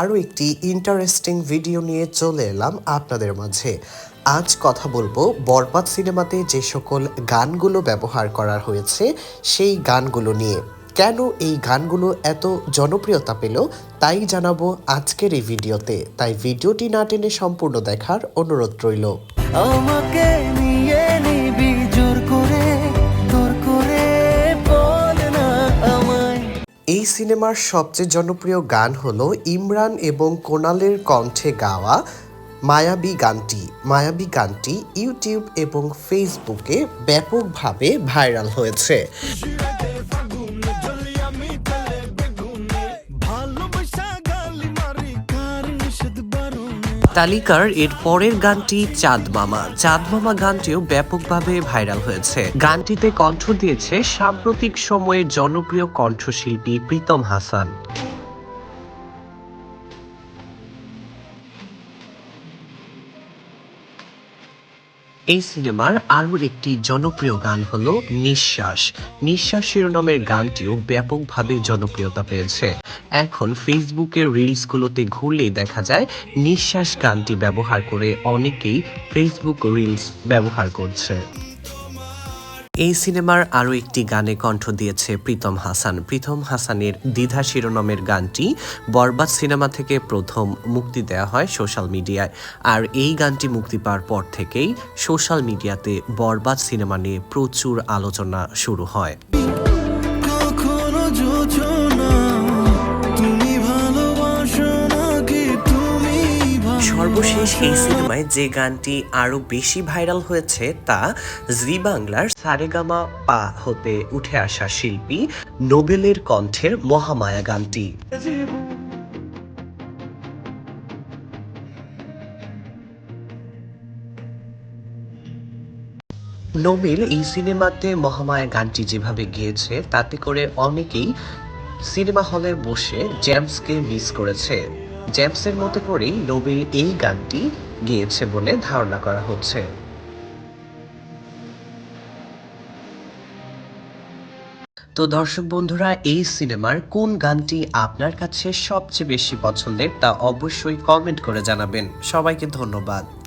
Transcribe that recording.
আরও একটি interesting video নিয়ে চলে এলাম আপনাদের মাঝে। আজ কথা বলব বরবাদ সিনেমাতে যে সকল গানগুলো ব্যবহার করা হয়েছে, সেই গানগুলো নিয়ে। কেন এই গানগুলো এত জনপ্রিয়তা পেল, তাই জানাব আজকের এই ভিডিওতে। তাই ভিডিওটি না টেনে সম্পূর্ণ দেখার অনুরোধ রইল। আমাকে নিয়ে নিবি জোর এই সিনেমার সবচেয়ে জনপ্রিয় গান হল ইমরান এবং কোনালের কণ্ঠে গাওয়া মায়াবী গানটি। মায়াবী গানটি ইউটিউব এবং ফেসবুকে ব্যাপকভাবে ভাইরাল হয়েছে। তালিকার এর পরের গানটি চাঁদ মামা। চাঁদ মামা গানটিও ব্যাপকভাবে ভাইরাল হয়েছে। গানটিতে কণ্ঠ দিয়েছে সাম্প্রতিক সময়ের জনপ্রিয় কণ্ঠশিল্পী প্রীতম হাসান। এই সিনেমার আরও একটি জনপ্রিয় গান হল নিঃশ্বাস। নিঃশ্বাস শিরোনামের গানটিও ব্যাপকভাবে জনপ্রিয়তা পেয়েছে। এখন ফেসবুকের রিলসগুলোতে ঘুরলেই দেখা যায়, নিঃশ্বাস গানটি ব্যবহার করে অনেকেই ফেসবুক রিলস ব্যবহার করছে। এই সিনেমার আরও একটি গানে কণ্ঠ দিয়েছে প্রীতম হাসান। প্রীতম হাসানের দ্বিধা শিরোনামের গানটি বরবাদ সিনেমা থেকে প্রথম মুক্তি দেওয়া হয় সোশ্যাল মিডিয়ায়। আর এই গানটি মুক্তি পাওয়ার পর থেকেই সোশ্যাল মিডিয়াতে বরবাদ সিনেমা নিয়ে প্রচুর আলোচনা শুরু হয়। সর্বশেষ এই সিনেমায় যে গানটি আরও বেশি ভাইরাল হয়েছে তা জি বাংলার সারেগামা পা হতে উঠে আসা শিল্পী নোবেলের কণ্ঠের মহামায়া গানটি। নোবেল এই সিনেমাতে মহামায়া গানটি যেভাবে গিয়েছে, তাতে করে অনেকেই সিনেমা হলে বসে জ্যামসকে মিস করেছে। জেমসের মতো করেই নোবেল এই গানটি গিয়েছে বলে ধারণা করা হচ্ছে। তো দর্শক বন্ধুরা, এই সিনেমার কোন গানটি আপনার কাছে সবচেয়ে বেশি পছন্দের তা অবশ্যই কমেন্ট করে জানাবেন। সবাইকে ধন্যবাদ।